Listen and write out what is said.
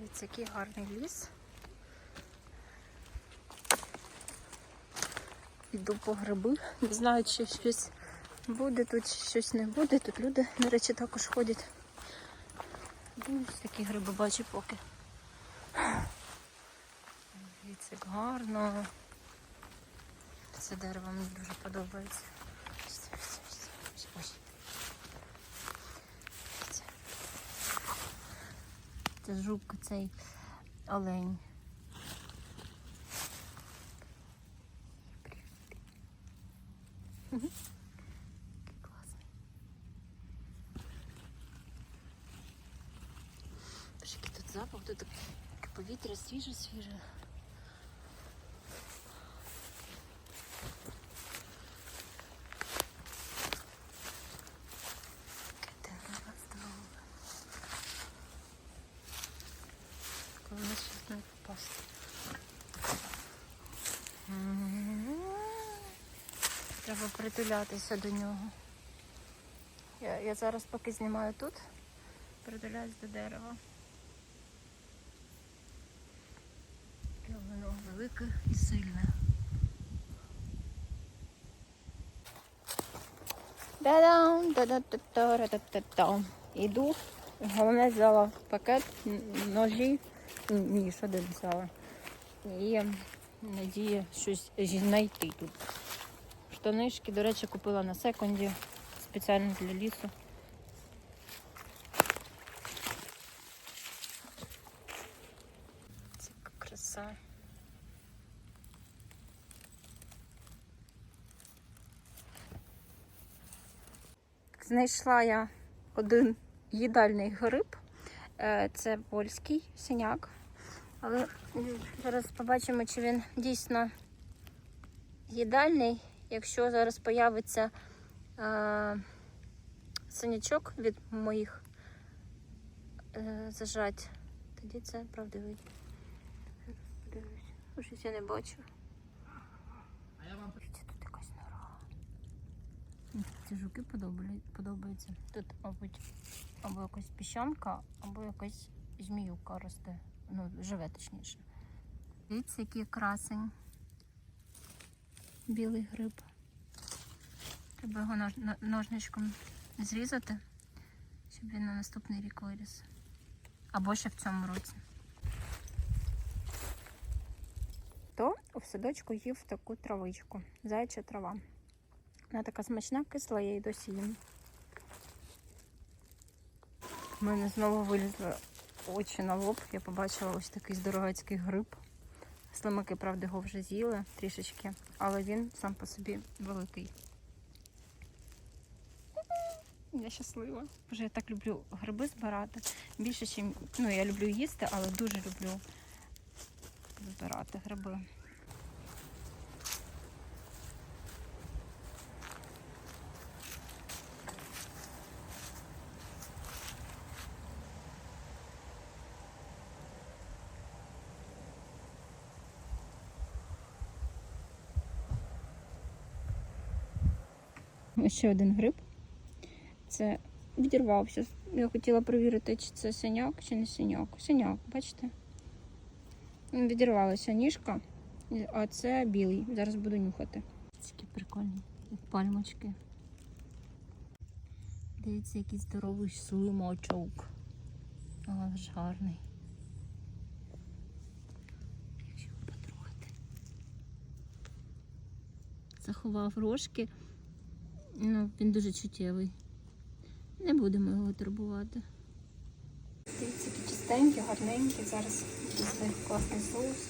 Дивіться, який гарний ліс. Іду по гриби. Не знаю, чи щось буде тут, чи щось не буде. Тут люди, до речі, також ходять. Ну, ось такі гриби бачу поки. Дивіться, як гарно. Це дерево мені дуже подобається. Ось, ось, ось, ось, ось. Дивіться. Це жук цей олень. Який тут запах, тут повітря свіже-свіже. Не щось не попасти. Треба притулятися до нього. Я, я зараз поки знімаю тут, притуляюсь до дерева. Яке воно велике і сильне. Іду. Головне взяла пакет, н- ножі, ніж один взяла. І надія щось знайти тут. Штанишки, до речі, купила на секунді спеціально для лісу. Це краса. Знайшла я один їдальний гриб. Е, Це польський синяк. Але зараз побачимо, чи він дійсно їдальний. Якщо зараз появиться е, синячок від моїх е, зажать, тоді це правдивий. Подивлюсь. Щось я не бачу. Дивіться, тут якась нора. Мені Ці жуки подобаються. Тут, мабуть, або якась піщанка, або якась зміюка росте. Ну, живе точніше. Дивіться, який красень. Білий гриб. Треба його нож- ножничком зрізати, щоб він на наступний рік виріс. Або ще в цьому році. То в садочку їв таку травичку. Заяча трава. Вона така смачна, кисла, я її досі їм. У мене знову вилізли очі на лоб. Я побачила ось такий здоровецький гриб. Слимаки, правда, його вже з'їли трішечки, але він сам по собі великий. Я щаслива. Боже, я так люблю гриби збирати. Більше, ніж ну, я люблю їсти, але дуже люблю збирати гриби. Ще один гриб. Це відірвався. Я хотіла перевірити, чи це синяк, чи не синяк. Синяк, бачите? Відірвалася ніжка, а це білий. Зараз буду нюхати. Такі прикольні, пальмочки. Дивіться, який здоровий слимачок. Але ж гарний. Якщо потрогати. Заховав рожки. Ну, він дуже чуттєвий. Не будемо його турбувати. Дивіться, які чистенькі, гарненькі. Зараз класний соус.